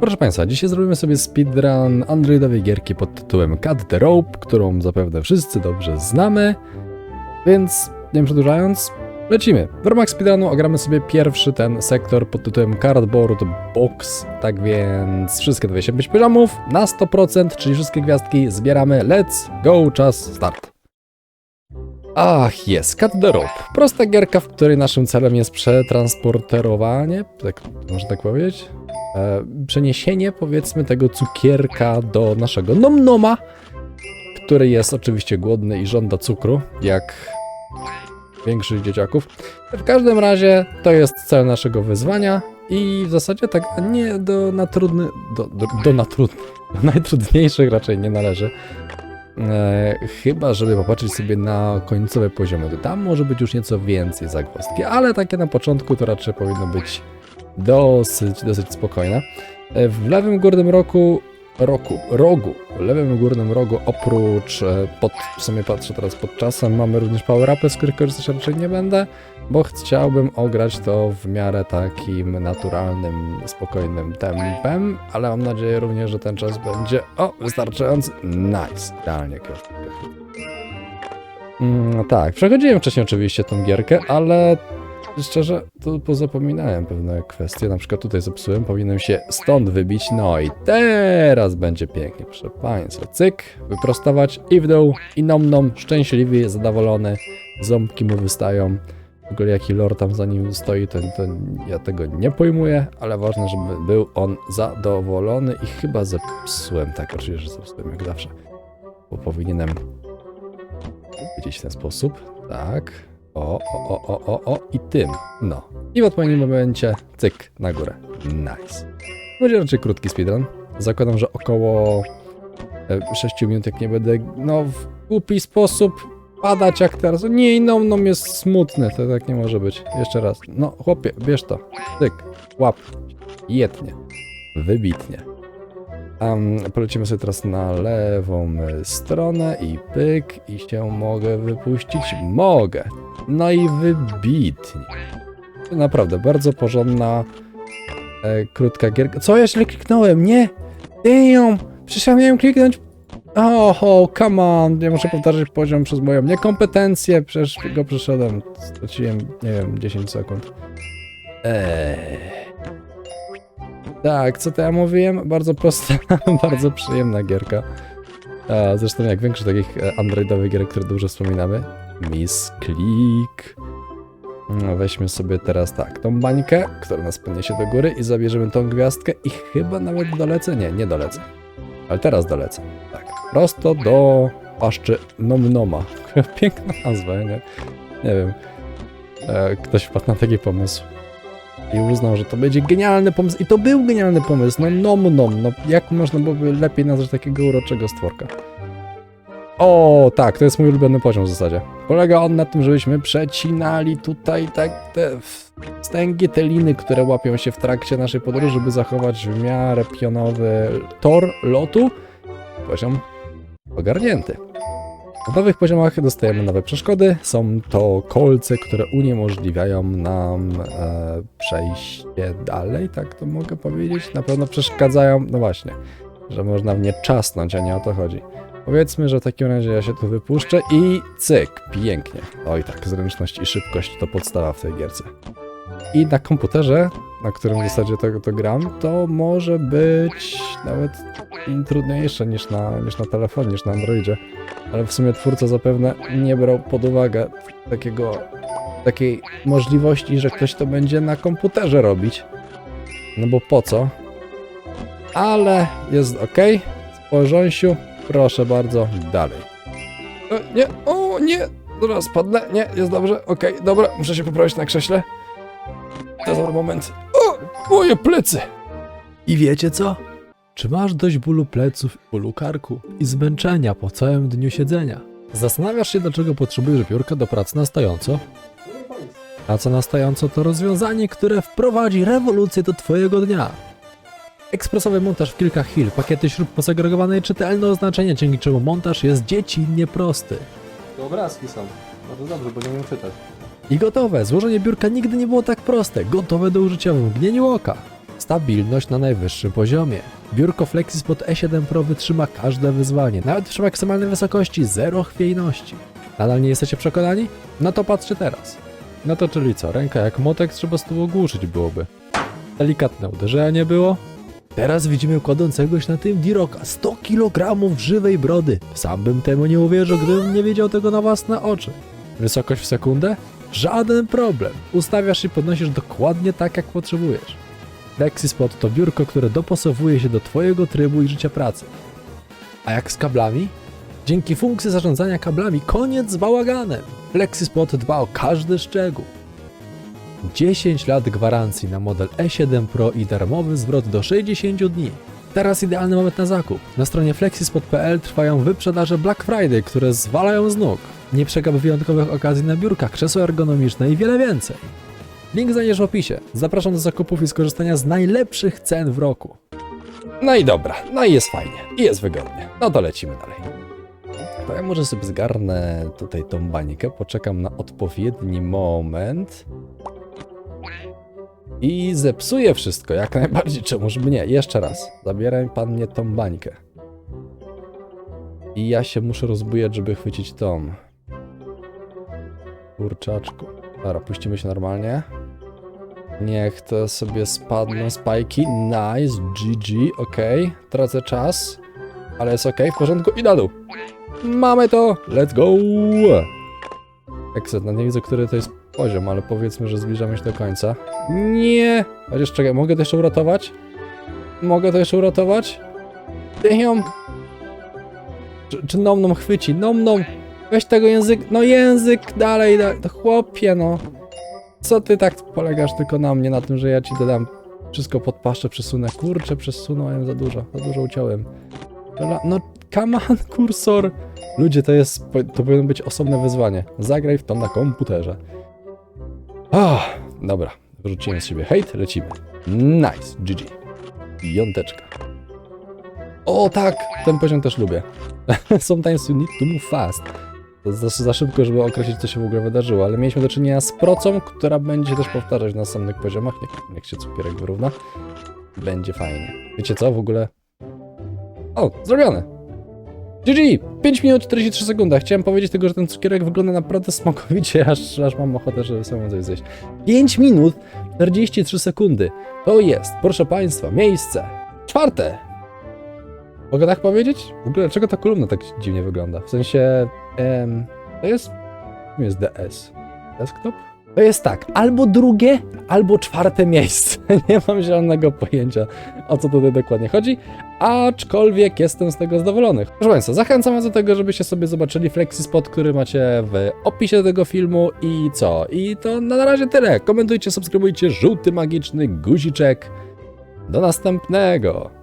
Proszę Państwa, dzisiaj zrobimy sobie speedrun androidowej gierki pod tytułem Cut the Rope, którą zapewne wszyscy dobrze znamy, więc nie przedłużając, lecimy. W ramach speedrunu ogramy sobie pierwszy ten sektor pod tytułem Cardboard Box, tak więc wszystkie 25 poziomów na 100%, czyli wszystkie gwiazdki zbieramy. Let's go, czas start. Ach, jest, Cut the Rope. Prosta gierka, w której naszym celem jest przetransporterowanie, tak, można tak powiedzieć? E, przeniesienie powiedzmy tego cukierka do naszego nomnoma, który jest oczywiście głodny i żąda cukru, jak większość dzieciaków. W każdym razie to jest cel naszego wyzwania i w zasadzie tak nie do na trudny, do, do, do na trudny, do najtrudniejszych raczej nie należy. E, chyba, żeby popatrzeć sobie na końcowe poziomy, to tam może być już nieco więcej zagwozdki, ale takie na początku to raczej powinno być dosyć, dosyć spokojna. E, W lewym górnym roku, roku, rogu, lewym górnym rogu oprócz, e, pod, w sumie patrzę teraz pod czasem, mamy również power-upy, z których korzystać raczej nie będę, bo chciałbym ograć to w miarę takim naturalnym, spokojnym tempem, ale mam nadzieję również, że ten czas będzie, o, wystarczający. Nice, idealnie. Mm, tak, przechodziłem wcześniej oczywiście tą gierkę, ale Szczerze, to pozapominałem pewne kwestie. Na przykład tutaj zepsułem, powinienem się stąd wybić. No i teraz będzie pięknie, proszę Państwa. Cyk, wyprostować i w dół, i nom nom, szczęśliwy, zadowolony. Ząbki mu wystają. W ogóle jaki lore tam za nim stoi, to, to ja tego nie pojmuję, ale ważne, żeby był on zadowolony i chyba zepsułem, tak, oczywiście, że zepsułem jak zawsze, bo powinienem powiedzieć w ten sposób, tak, o, o, o, o, o, o i tym. No. I w odpowiednim momencie cyk na górę. Nice. Będzie raczej krótki speedrun. Zakładam, że około e, 6 minut, jak nie będę no w głupi sposób padać jak teraz. Nie, no, no jest smutny, to tak nie może być. Jeszcze raz. No chłopie, bierz to. Cyk, łap. Jetnie. Wybitnie. Um, polecimy sobie teraz na lewą stronę i pyk i się mogę wypuścić. Mogę. No i wybitnie. Naprawdę, bardzo porządna, e, krótka gierka. Co ja źle kliknąłem? Nie! Damn! Przecież ja miałem kliknąć... Oh, oh, come on! Ja muszę powtarzać poziom przez moją niekompetencję. Przecież go przeszedłem. Straciłem, nie wiem, 10 sekund. Eee. Tak, co to ja mówiłem? Bardzo prosta, bardzo przyjemna gierka. A, zresztą jak większość takich e, androidowych gier, które dużo wspominamy. Miss Click. No, weźmy sobie teraz tak, tą bańkę, która nas podniesie do góry i zabierzemy tą gwiazdkę i chyba nawet dolecę. Nie, nie dolecę. Ale teraz dolecę. Tak, prosto do paszczy Nomnoma. Piękna nazwa, nie? Nie wiem. E, ktoś wpadł na taki pomysł i uznał, że to będzie genialny pomysł. I to był genialny pomysł. No nom nom, no jak można byłoby lepiej nazwać takiego uroczego stworka? O, tak, to jest mój ulubiony poziom w zasadzie. Polega on na tym, żebyśmy przecinali tutaj tak te wstęgi, te liny, które łapią się w trakcie naszej podróży, żeby zachować w miarę pionowy tor lotu. Poziom ogarnięty. W nowych poziomach dostajemy nowe przeszkody. Są to kolce, które uniemożliwiają nam e, przejście dalej, tak to mogę powiedzieć. Na pewno przeszkadzają, no właśnie, że można w nie czasnąć, a nie o to chodzi. Powiedzmy, że w takim razie ja się tu wypuszczę i cyk, pięknie. Oj tak, zręczność i szybkość to podstawa w tej gierce. I na komputerze, na którym w zasadzie to, to gram, to może być nawet trudniejsze niż na, niż na telefonie, niż na Androidzie ale w sumie twórca zapewne nie brał pod uwagę takiego, takiej możliwości, że ktoś to będzie na komputerze robić. No bo po co? Ale jest ok. W porządku. Proszę bardzo, dalej. O, nie, o nie, zaraz padnę. Nie, jest dobrze, ok, dobra, muszę się poprawić na krześle. To dobry moment. O, moje plecy! I wiecie co? Czy masz dość bólu pleców, bólu karku i zmęczenia po całym dniu siedzenia? Zastanawiasz się, dlaczego potrzebujesz biurka do pracy na stojąco? Praca na stojąco to rozwiązanie, które wprowadzi rewolucję do Twojego dnia. Ekspresowy montaż w kilka chwil, pakiety śrub posegregowane i czytelne oznaczenia, dzięki czemu montaż jest dziecinnie prosty. To obrazki są. No to dobrze, bo nie umiem czytać. I gotowe, złożenie biurka nigdy nie było tak proste, gotowe do użycia w mgnieniu oka. Stabilność na najwyższym poziomie. Biurko FlexiSpot E7 Pro wytrzyma każde wyzwanie, nawet przy maksymalnej wysokości, zero chwiejności. Nadal nie jesteście przekonani? No to patrzcie teraz. No to czyli co, ręka jak motek trzeba z tu ogłuszyć byłoby. Delikatne uderzenie było. Teraz widzimy kładącego się na tym Diroka 100 kg żywej brody. Sam bym temu nie uwierzył, gdybym nie wiedział tego na własne oczy. Wysokość w sekundę? Żaden problem. Ustawiasz i podnosisz dokładnie tak, jak potrzebujesz. FlexiSpot to biurko, które dopasowuje się do Twojego trybu i życia pracy. A jak z kablami? Dzięki funkcji zarządzania kablami koniec z bałaganem. FlexiSpot dba o każdy szczegół. 10 lat gwarancji na model E7 Pro i darmowy zwrot do 60 dni. Teraz idealny moment na zakup. Na stronie flexispot.pl trwają wyprzedaże Black Friday, które zwalają z nóg. Nie przegap wyjątkowych okazji na biurkach, krzesła ergonomiczne i wiele więcej. Link znajdziesz w opisie. Zapraszam do zakupów i skorzystania z najlepszych cen w roku. No i dobra, no i jest fajnie, i jest wygodnie. No to lecimy dalej. To ja może sobie zgarnę tutaj tą bańkę, poczekam na odpowiedni moment i zepsuję wszystko, jak najbardziej, czemuż by nie. Jeszcze raz, zabieraj pan mnie tą bańkę. I ja się muszę rozbujać, żeby chwycić tą. Kurczaczku. Dobra, puścimy się normalnie. Niech to sobie spadną spajki. Nice, GG, okej. Tracę czas, ale jest okej, w porządku i na dół. Mamy to, let's go! Exit, no nie widzę, który to jest poziom, ale powiedzmy, że zbliżamy się do końca. Nie! Chociaż czekaj, mogę to jeszcze uratować? Mogę to jeszcze uratować? Damn! Czy, czy nom nom chwyci? Nom nom! Weź tego język, no język dalej, dalej, chłopie no. Co ty tak polegasz tylko na mnie, na tym, że ja ci dodam wszystko pod paszczę, przesunę. Kurczę, przesunąłem za dużo, za dużo uciąłem. No, come on, kursor. Ludzie, to jest, to powinno być osobne wyzwanie. Zagraj w to na komputerze. Ah, dobra, wyrzuciłem z siebie hejt, lecimy. Nice, GG. Jąteczka. O tak, ten poziom też lubię. Sometimes you need to move fast. To jest za, za szybko, żeby określić, co się w ogóle wydarzyło, ale mieliśmy do czynienia z procą, która będzie też powtarzać w następnych poziomach. Niech się cukierek wyrówna. Będzie fajnie. Wiecie co, w ogóle... O, zrobione! GG! 5 minut 43 sekundy. Chciałem powiedzieć tylko, że ten cukierek wygląda naprawdę smakowicie, aż, aż mam ochotę, żeby samemu coś zjeść. 5 minut 43 sekundy. To jest, proszę Państwa, miejsce czwarte. Mogę tak powiedzieć? W ogóle, dlaczego ta kolumna tak dziwnie wygląda? W sensie, em, to jest, czym jest DS? Desktop? To jest tak, albo drugie, albo czwarte miejsce. Nie mam zielonego pojęcia, o co tutaj dokładnie chodzi, aczkolwiek jestem z tego zadowolony. Proszę Państwa, zachęcam Was do tego, żebyście sobie zobaczyli FlexiSpot, który macie w opisie tego filmu i co? I to na razie tyle. Komentujcie, subskrybujcie, żółty magiczny guziczek. Do następnego!